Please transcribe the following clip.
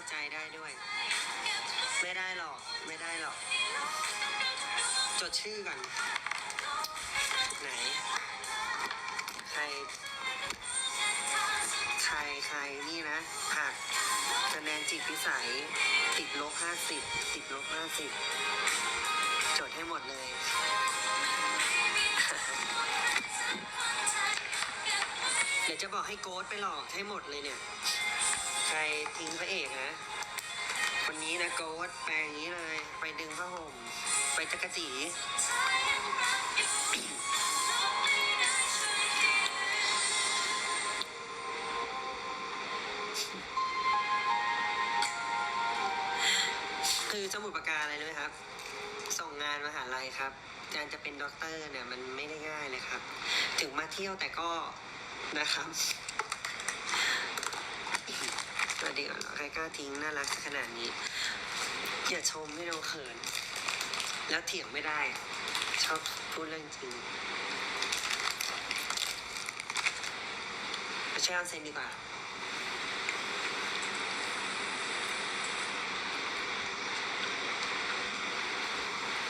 าใจได้ด้วย ไม่ได้หรอก ไม่ได้หรอก จดชื่อก่อน ไหน ใคร ใครใครนี่นะ ผักคะแนนจิตพิสัย ติดลบห้าสิบ ติดลบห้าสิบ จดให้หมดเลย เดี๋ยวจะบอกให้โกดไปหลอกให้หมดเลยเนี่ย นะโกดแปอย่างนี้เลย ไปดึงผ้าห่ม ไปจักรจีคือสมุดประการอะไรรู้ไหมครับ ส่งงานมหาลัยครับการจะเป็นด็อกเตอร์เนี่ยมันไม่ได้ง่ายเลยครับ ถึงมาเที่ยวแต่ก็นะครับ สวัสดีก่อนเหรอใครกล้าทิ้งน่ารักขนาดนี้ อย่าชมไม่เราเขิน แล้วเถียงไม่ได้ ชอบพูดเรื่องจริงไม่ใช่เอาเซนดีกว่า